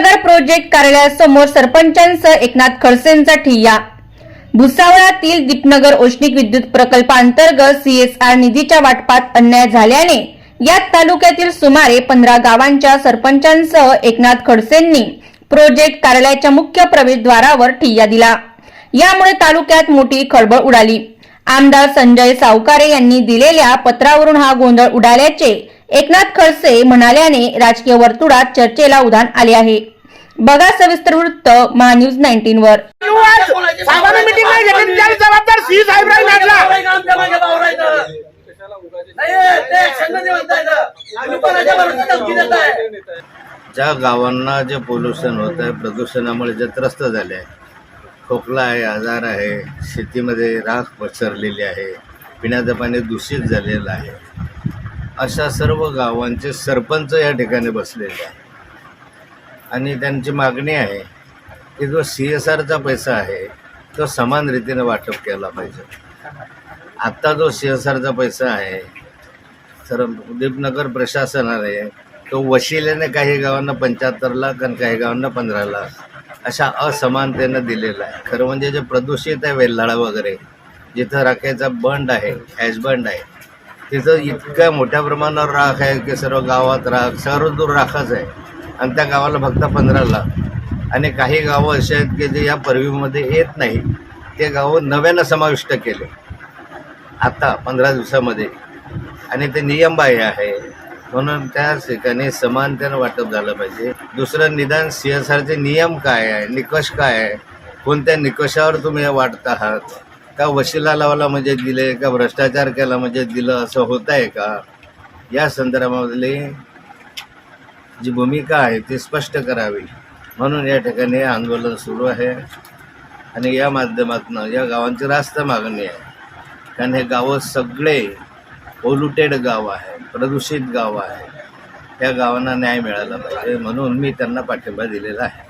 नगर project कार्यालयासमोर सरपंचांसह एकनाथ खडसेंचा ठिय्या भुसावळातील दीपनगर औष्णिक विद्युत प्रकल्पांतर्गत सीएसआर निधीच्या वाटपात अन्याय झाल्याने या तालुक्यातील सुमारे पंधरा गावांच्या सरपंचांसह एकनाथ खडसेंनी प्रोजेक्ट कार्यालयाच्या मुख्य प्रवेशद्वारावर ठिय्या दिला. यामुळे तालुक्यात मोठी खळबळ उडाली. आमदार संजय सावकारे यांनी दिलेल्या पत्रावरून हा गोंधळ उडाल्याचे एकनाथ खडसे म्हणाल्याने राजकीय वर्तुळात चर्चेला उधाण आले आहे. बघा सविस्तर वृत्त महान्यूज नाईन्टीन वर. साहेबांनी मिटिंग नाही घेतली त्याला जबाबदार सी साहेब राहील म्हटला ज्या गावांना जे पोल्युशन होत आहे प्रदूषणामुळे जे त्रस्त झाले आहे खोकला आहे आजार आहे शेतीमध्ये राख पसरलेली आहे पिण्याचं पाणी दूषित झालेलं आहे अशा सर्व गावांचे सरपंच या ठिकाणी बसलेले आहे आणि त्यांची मागणी आहे की जो सी एस आरचा पैसा आहे तो समान रीतीने वाटप केला पाहिजे. आत्ता जो सी एस आरचा पैसा आहे तर उदीपनगर प्रशासनाने तो वशिलेने काही गावांना पंच्याहत्तर लाख आणि काही गावांना पंधरा लाख अशा असमानतेनं दिलेला आहे. खरं म्हणजे जे प्रदूषित आहे वेल्हाळा वगैरे जिथं राखेचा बंड आहे ॲश बंड आहे तिथं इतक्या मोठ्या प्रमाणावर राख आहे की सर्व गावात राख सर्वदूर राखच आहे. आणि त्या गावाला फक्त पंधरा लाख. आणि काही गावं असे आहेत की जे या परवीमध्ये येत नाही. ते गावं नव्यानं समाविष्ट केले. आता पंधरा दिवसामध्ये. आणि ते नियमबाह्य आहे. म्हणून त्या ठिकाणी समानतेनं वाटप झालं पाहिजे. दुसरं निदान सी एस आरचे नियम काय आहे? निकष काय आहे? कोणत्या निकषावर तुम्ही वाटत आहात? का वशिला लावला म्हणजे दिले का भ्रष्टाचार केला म्हणजे दिलं असं होत आहे का? या संदर्भामधली जी भूमिका आहे ती स्पष्ट करावी. म्हणून या ठिकाणी आंदोलन सुरू आहे. आणि या माध्यमातून या गावांची रास्त मागणी आहे. कारण हे गावं सगळे पोल्युटेड गाव आहे प्रदूषित गाव आहे. त्या गावांना न्याय मिळाला पाहिजे म्हणून मी त्यांना पाठिंबा दिलेला आहे.